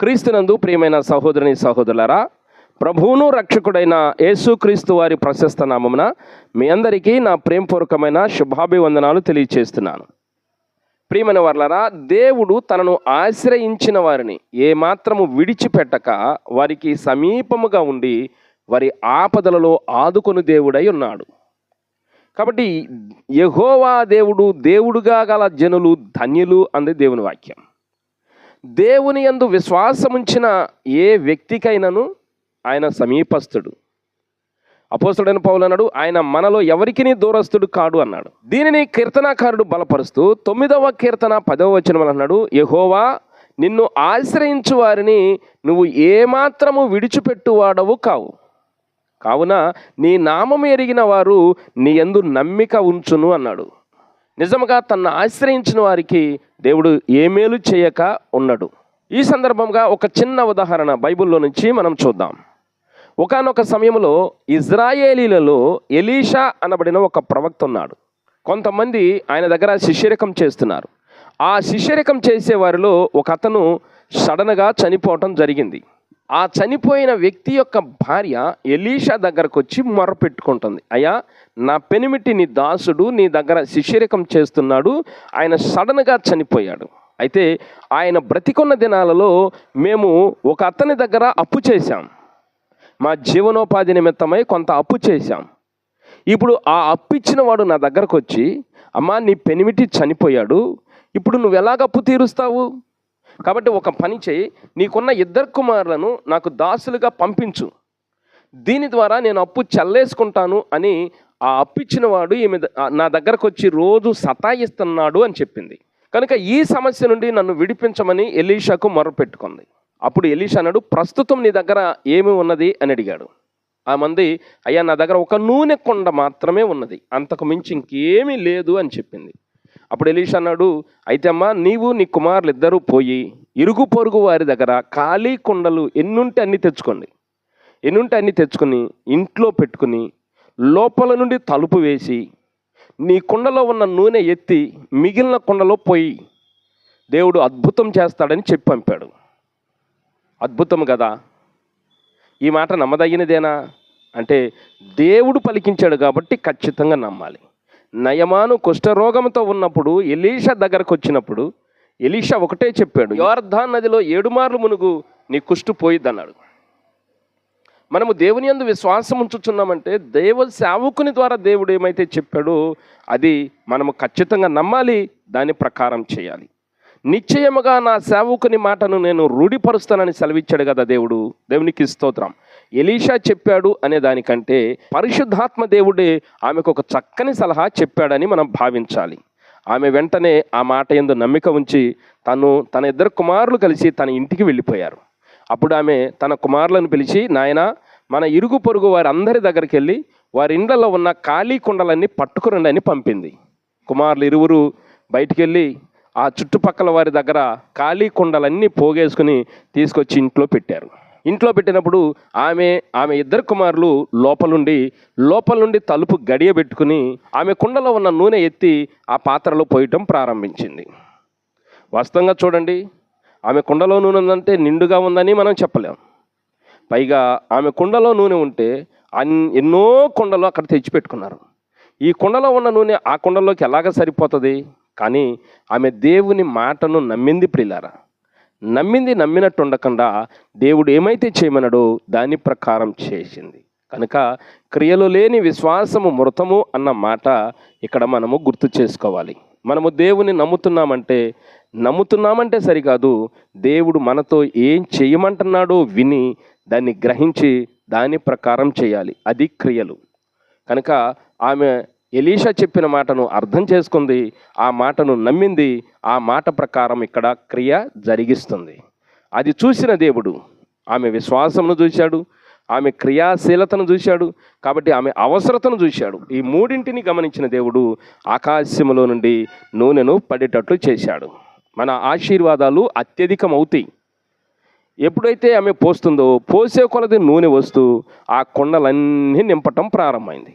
క్రీస్తునందు ప్రియమైన సహోదరుని సహోదరులరా ప్రభువును రక్షకుడైన యేసుక్రీస్తు వారి ప్రశస్త నామమున మీ అందరికీ నా ప్రేమపూర్వకమైన శుభాభివందనాలు తెలియచేస్తున్నాను. ప్రియమైన వర్లరా దేవుడు తనను ఆశ్రయించిన వారిని ఏమాత్రము విడిచిపెట్టక వారికి సమీపముగా ఉండి వారి ఆపదలలో ఆదుకొని దేవుడై ఉన్నాడు. కాబట్టి యహోవా దేవుడు దేవుడుగా గల జనులు ధన్యులు అంది దేవుని వాక్యం. దేవుని యందు విశ్వాసముంచిన ఏ వ్యక్తికైనను ఆయన సమీపస్థుడు. అపోస్తుడైన పౌలు అన్నాడు ఆయన మనలో ఎవరికి దూరస్తుడు కాడు అన్నాడు. దీనిని కీర్తనాకారుడు బలపరుస్తూ తొమ్మిదవ కీర్తన పదవ వచనం అన్నాడు యెహోవా నిన్ను ఆశ్రయించు వారిని నువ్వు ఏమాత్రము విడిచిపెట్టువాడవు కావు. కావున నీ నామము ఎరిగిన వారు నీ యందు నమ్మిక ఉంచును అన్నాడు. నిజముగా తన్ను ఆశ్రయించిన వారికి దేవుడు ఏ మేలు చేయక ఉన్నాడు. ఈ సందర్భంగా ఒక చిన్న ఉదాహరణ బైబిల్లో నుంచి మనం చూద్దాం. ఒకానొక సమయంలో ఇజ్రాయేలీలలో ఎలీషా అనబడిన ఒక ప్రవక్త ఉన్నాడు. కొంతమంది ఆయన దగ్గర శిష్యరికం చేస్తున్నారు. ఆ శిష్యరికం చేసే వారిలో ఒక అతను సడన్గా చనిపోవటం జరిగింది. ఆ చనిపోయిన వ్యక్తి యొక్క భార్య ఎలీషా దగ్గరకు వచ్చి మొరపెట్టుకుంటుంది. అయ్యా నా పెనిమిటి నీ దాసుడు నీ దగ్గర శిష్యరికం చేస్తున్నాడు ఆయన సడన్గా చనిపోయాడు. అయితే ఆయన బ్రతికున్న దినాలలో మేము ఒక అతని దగ్గర అప్పు చేశాం. మా జీవనోపాధి నిమిత్తమై కొంత అప్పు చేశాం. ఇప్పుడు ఆ అప్పు ఇచ్చిన వాడు నా దగ్గరకు వచ్చి అమ్మా నీ పెనిమిటి చనిపోయాడు. ఇప్పుడు నువ్వు ఎలాగ అప్పు తీరుస్తావు? కాబట్టి ఒక పని చేయి. నీకున్న ఇద్దరు కుమారులను నాకు దాసులుగా పంపించు. దీని ద్వారా నేను అప్పు చల్లేసుకుంటాను అని ఆ అప్పు వాడు ఈమె నా దగ్గరకు వచ్చి రోజు సతాయిస్తున్నాడు అని చెప్పింది. కనుక ఈ సమస్య నుండి నన్ను విడిపించమని ఎలీషాకు మొరపెట్టుకుంది. అప్పుడు ఎలీషా అన్నాడు ప్రస్తుతం నీ దగ్గర ఏమి ఉన్నది? అని అడిగాడు. ఆ మంది అయ్యా నా దగ్గర ఒక నూనె కొండ మాత్రమే ఉన్నది. అంతకు మించి ఇంకేమీ లేదు అని చెప్పింది. అప్పుడు ఎలీషా అన్నాడు అయితే అమ్మా నీవు నీ కుమారులు ఇద్దరూ పోయి ఇరుగు పొరుగు వారి దగ్గర ఖాళీ కుండలు ఎన్నుంటే అన్ని తెచ్చుకోండి. ఎన్నుంటే అన్ని తెచ్చుకొని ఇంట్లో పెట్టుకుని లోపల నుండి తలుపు వేసి నీ కుండలో ఉన్న నూనె ఎత్తి మిగిలిన కుండలో పోయి దేవుడు అద్భుతం చేస్తాడని చెప్పి పంపాడు. అద్భుతం కదా? ఈ మాట నమ్మదగినదేనా? అంటే దేవుడు పలికించాడు కాబట్టి ఖచ్చితంగా నమ్మాలి. నయమాను కుష్ఠరోగంతో ఉన్నప్పుడు ఎలీషా దగ్గరకు వచ్చినప్పుడు ఎలీషా ఒకటే చెప్పాడు యోర్ధాన్ నదిలో ఏడు మార్లు మునుగు నీ కుష్టు పోయిద్దన్నాడు. మనము దేవుని యందు విశ్వాసం ఉంచుతున్నామంటే దేవ సేవకుని ద్వారా దేవుడు ఏమైతే చెప్పాడో అది మనము ఖచ్చితంగా నమ్మాలి దాని ప్రకారం చేయాలి. నిశ్చయముగా నా సేవకుని మాటను నేను రూఢిపరుస్తానని సెలవిచ్చాడు కదా దేవుడు. దేవునికి స్తోత్రం. ఎలీషా చెప్పాడు అనే దానికంటే పరిశుద్ధాత్మ దేవుడే ఆమెకు ఒక చక్కని సలహా చెప్పాడని మనం భావించాలి. ఆమె వెంటనే ఆ మాట ఎందు నమ్మిక ఉంచి తను తన ఇద్దరు కుమారులు కలిసి తన ఇంటికి వెళ్ళిపోయారు. అప్పుడు ఆమె తన కుమారులను పిలిచి నాయన మన ఇరుగు పొరుగు వారి అందరి దగ్గరికి వెళ్ళి వారి ఇండ్లలో ఉన్న ఖాళీ కుండలన్నీ పట్టుకురండి అని పంపింది. కుమారులు ఇరువురు బయటికి వెళ్ళి ఆ చుట్టుపక్కల వారి దగ్గర ఖాళీ కుండలన్నీ పోగేసుకుని తీసుకొచ్చి ఇంట్లో పెట్టారు. ఇంట్లో పెట్టినప్పుడు ఆమె ఆమె ఇద్దరు కుమారులు లోపలుండి లోపలుండి తలుపు గడియ పెట్టుకుని ఆమె కుండలో ఉన్న నూనె ఎత్తి ఆ పాత్రలో పోయటం ప్రారంభించింది. వాస్తవంగా చూడండి ఆమె కుండలో నూనె ఉందంటే నిండుగా ఉందని మనం చెప్పలేం. పైగా ఆమె కుండలో నూనె ఉంటే అన్ ఎన్నో కుండలు అక్కడ తెచ్చిపెట్టుకున్నారు ఈ కుండలో ఉన్న నూనె ఆ కుండలోకి ఎలాగ సరిపోతుంది? కానీ ఆమె దేవుని మాటను నమ్మింది ప్రిలారా నమ్మింది నమ్మినట్టు ఉండకుండా దేవుడు ఏమైతే చేయమన్నాడో దాని ప్రకారం చేసింది. కనుక క్రియలు లేని విశ్వాసము మృతము అన్న మాట ఇక్కడ మనము గుర్తు చేసుకోవాలి. మనము దేవుని నమ్ముతున్నామంటే నమ్ముతున్నామంటే సరికాదు దేవుడు మనతో ఏం చేయమంటున్నాడో విని దాన్ని గ్రహించి దాని ప్రకారం చేయాలి. అది క్రియలు. కనుక ఆమె ఎలీషా చెప్పిన మాటను అర్థం చేసుకుంది ఆ మాటను నమ్మింది ఆ మాట ప్రకారం ఇక్కడ క్రియ జరిగిస్తుంది. అది చూసిన దేవుడు ఆమె విశ్వాసమును చూశాడు ఆమె క్రియాశీలతను చూశాడు కాబట్టి ఆమె అవసరతను చూశాడు. ఈ మూడింటిని గమనించిన దేవుడు ఆకాశములో నుండి నూనెను పడేటట్లు చేశాడు. మన ఆశీర్వాదాలు అత్యధికం అవుతాయి ఎప్పుడైతే ఆమె పోస్తుందో పోసే కొలది నూనె వస్తూ ఆ కొండలన్నీ నింపటం ప్రారంభమైంది.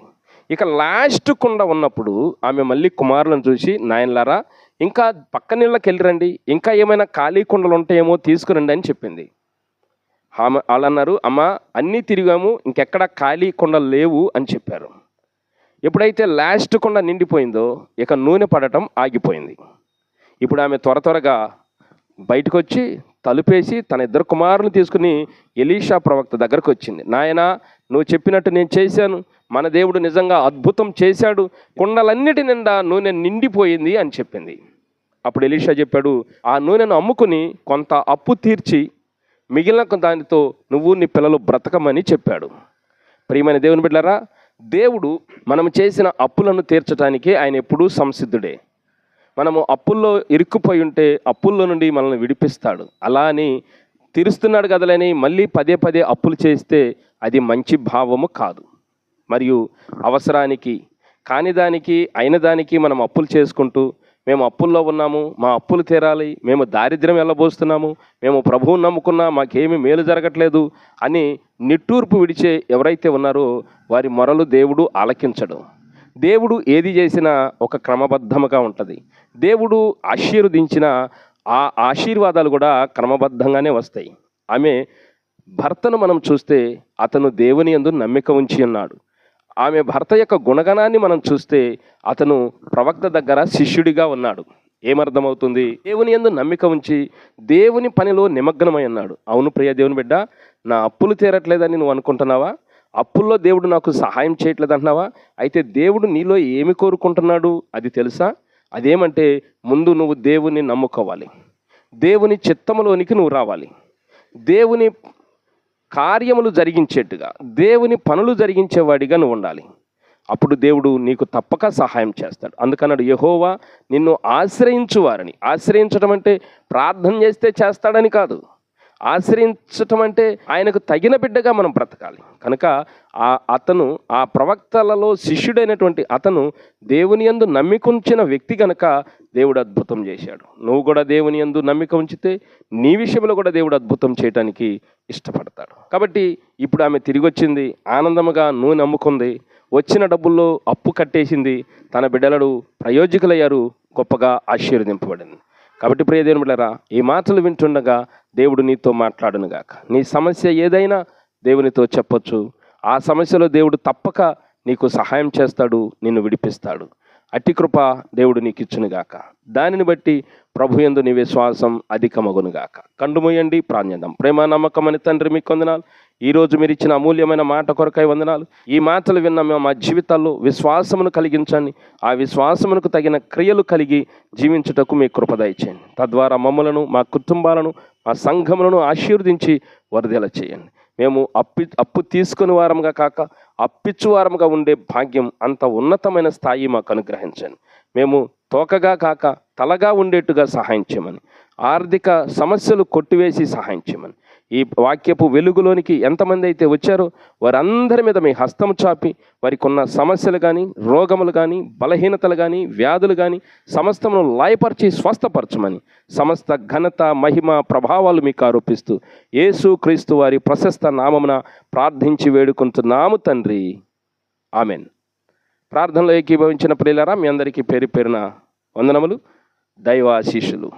ఇక లాస్ట్ కుండ ఉన్నప్పుడు ఆమె మళ్ళీ కుమారులను చూసి నాయనలారా ఇంకా పక్క నీళ్ళకి వెళ్ళిరండి. ఇంకా ఏమైనా ఖాళీ కుండలు ఉంటాయేమో తీసుకురండి అని చెప్పింది. ఆమె వాళ్ళు అన్నారు అమ్మ అన్నీ తిరిగాము. ఇంకెక్కడ ఖాళీ కుండలు లేవు అని చెప్పారు. ఎప్పుడైతే లాస్ట్ కుండ నిండిపోయిందో ఇక నూనె పడటం ఆగిపోయింది. ఇప్పుడు ఆమె త్వర త్వరగా బయటకు వచ్చి తలుపేసి తన ఇద్దరు కుమారులు తీసుకుని ఎలీషా ప్రవక్త దగ్గరకు వచ్చింది. నాయన నువ్వు చెప్పినట్టు నేను చేశాను. మన దేవుడు నిజంగా అద్భుతం చేశాడు. కుండలన్నిటి నిండా నూనె నిండిపోయింది అని చెప్పింది. అప్పుడు ఎలీషా చెప్పాడు ఆ నూనెను అమ్ముకుని కొంత అప్పు తీర్చి మిగిలిన దానితో నువ్వు నీ పిల్లలు బ్రతకమని చెప్పాడు. ప్రియమైన దేవుని బిడ్డారా దేవుడు మనం చేసిన అప్పులను తీర్చడానికి ఆయన ఎప్పుడూ సంసిద్ధుడే. మనము అప్పుల్లో ఇరుక్కుపోయి ఉంటే అప్పుల్లో నుండి మనల్ని విడిపిస్తాడు. అలా అని తీరుస్తున్నాడు కదలని మళ్ళీ పదే పదే అప్పులు చేస్తే అది మంచి భావము కాదు. మరియు అవసరానికి కాని దానికి అయిన దానికి మనం అప్పులు చేసుకుంటూ మేము అప్పుల్లో ఉన్నాము మా అప్పులు తీరాలి మేము దారిద్ర్యం వెళ్ళబోస్తున్నాము మేము ప్రభువుని నమ్ముకున్నా మాకేమీ మేలు జరగట్లేదు అని నిట్టూర్పు విడిచే ఎవరైతే ఉన్నారో వారి మొరలు దేవుడు ఆలకించడు. దేవుడు ఏది చేసినా ఒక క్రమబద్ధముగా ఉంటుంది. దేవుడు ఆశీర్వదించిన ఆ ఆశీర్వాదాలు కూడా క్రమబద్ధంగానే వస్తాయి. ఆమె భర్తను మనం చూస్తే అతను దేవుని యందు నమ్మిక ఉంచి ఉన్నాడు. ఆమె భర్త యొక్క గుణగణాన్ని మనం చూస్తే అతను ప్రవక్త దగ్గర శిష్యుడిగా ఉన్నాడు. ఏమర్థమవుతుంది? దేవుని యందు నమ్మిక ఉంచి దేవుని పనిలో నిమగ్నమై ఉన్నాడు. అవును ప్రియ దేవుని బిడ్డ నా అప్పులు తీరట్లేదని నువ్వు అనుకుంటున్నావా? అప్పుల్లో దేవుడు నాకు సహాయం చేయట్లేదు అంటున్నావా? అయితే దేవుడు నీలో ఏమి కోరుకుంటున్నాడు? అది తెలుసా? అదేమంటే ముందు నువ్వు దేవుణ్ణి నమ్ముకోవాలి. దేవుని చిత్తములోనికి నువ్వు రావాలి. దేవుని కార్యములు జరిగించేట్టుగా దేవుని పనులు జరిగించేవాడిగా నువ్వు ఉండాలి. అప్పుడు దేవుడు నీకు తప్పక సహాయం చేస్తాడు. అందుకన్నాడు యహోవా నిన్ను ఆశ్రయించువారని. ఆశ్రయించడం అంటే ప్రార్థన చేస్తే చేస్తాడని కాదు. ఆశ్రయించటం అంటే ఆయనకు తగిన బిడ్డగా మనం బ్రతకాలి. కనుక ఆ అతను ఆ ప్రవక్తలలో శిష్యుడైనటువంటి అతను దేవుని యందు నమ్మిక ఉంచిన వ్యక్తి కనుక దేవుడు అద్భుతం చేశాడు. నువ్వు కూడా దేవుని యందు నమ్మిక ఉంచితే నీ విషయంలో కూడా దేవుడు అద్భుతం చేయడానికి ఇష్టపడతాడు. కాబట్టి ఇప్పుడు ఆమె తిరిగి వచ్చింది ఆనందముగా నువ్వు నమ్ముకుంది వచ్చిన డబ్బుల్లో అప్పు కట్టేసింది తన బిడ్డలడు ప్రయోజకులయ్యారు గొప్పగా ఆశీర్వదింపబడింది. కాబట్టి ప్రియ దేవుని ఈ మాటలు వింటుండగా దేవుడు నీతో మాట్లాడును గాక. నీ సమస్య ఏదైనా దేవునితో చెప్పొచ్చు. ఆ సమస్యలో దేవుడు తప్పక నీకు సహాయం చేస్తాడు నిన్ను విడిపిస్తాడు. అట్టి కృప దేవుడు నీకు ఇచ్చునుగాక దానిని బట్టి ప్రభు ఎందు నీ విశ్వాసం అధికమగునుగాక కండుమూయండి ప్రాణ్యదం ప్రేమ నమ్మకం అని తండ్రి మీకు కొందనాలు ఈరోజు మీరు ఇచ్చిన అమూల్యమైన మాట కొరకై వందనాలు. ఈ మాటలు విన్న మేము మా జీవితాల్లో విశ్వాసమును కలిగించండి. ఆ విశ్వాసమునకు తగిన క్రియలు కలిగి జీవించుటకు మీ కృపదయచేయండి తద్వారా మమ్మలను మా కుటుంబాలను మా సంఘములను ఆశీర్వదించి వరదల చేయండి. మేము అప్పి అప్పు తీసుకుని వారంగా కాక అప్పిచ్చు వారంగా ఉండే భాగ్యం అంత ఉన్నతమైన స్థాయి మాకు అనుగ్రహించండి. మేము తోకగా కాక తలగా ఉండేట్టుగా సహాయం చేయమని ఆర్థిక సమస్యలు కొట్టివేసి సహాయం చేయమని ఈ వాక్యపు వెలుగులోనికి ఎంతమంది అయితే వచ్చారో వారందరి మీద మీ హస్తం చాపి వారికి ఉన్న సమస్యలు కానీ రోగములు కానీ బలహీనతలు కానీ వ్యాధులు కానీ సమస్తమును లాయపరిచి స్వస్థపరచమని సమస్త ఘనత మహిమ ప్రభావాలు మీకు ఆరోపిస్తూ యేసు క్రీస్తు వారి ప్రశస్త నామమున ప్రార్థించి వేడుకుంటున్నాము తండ్రి. ఆమెన్. ప్రార్థనలో ఏకీభవించిన ప్రియులరా మీ అందరికీ పేరు పేరున వందనములు. దైవాశీషులు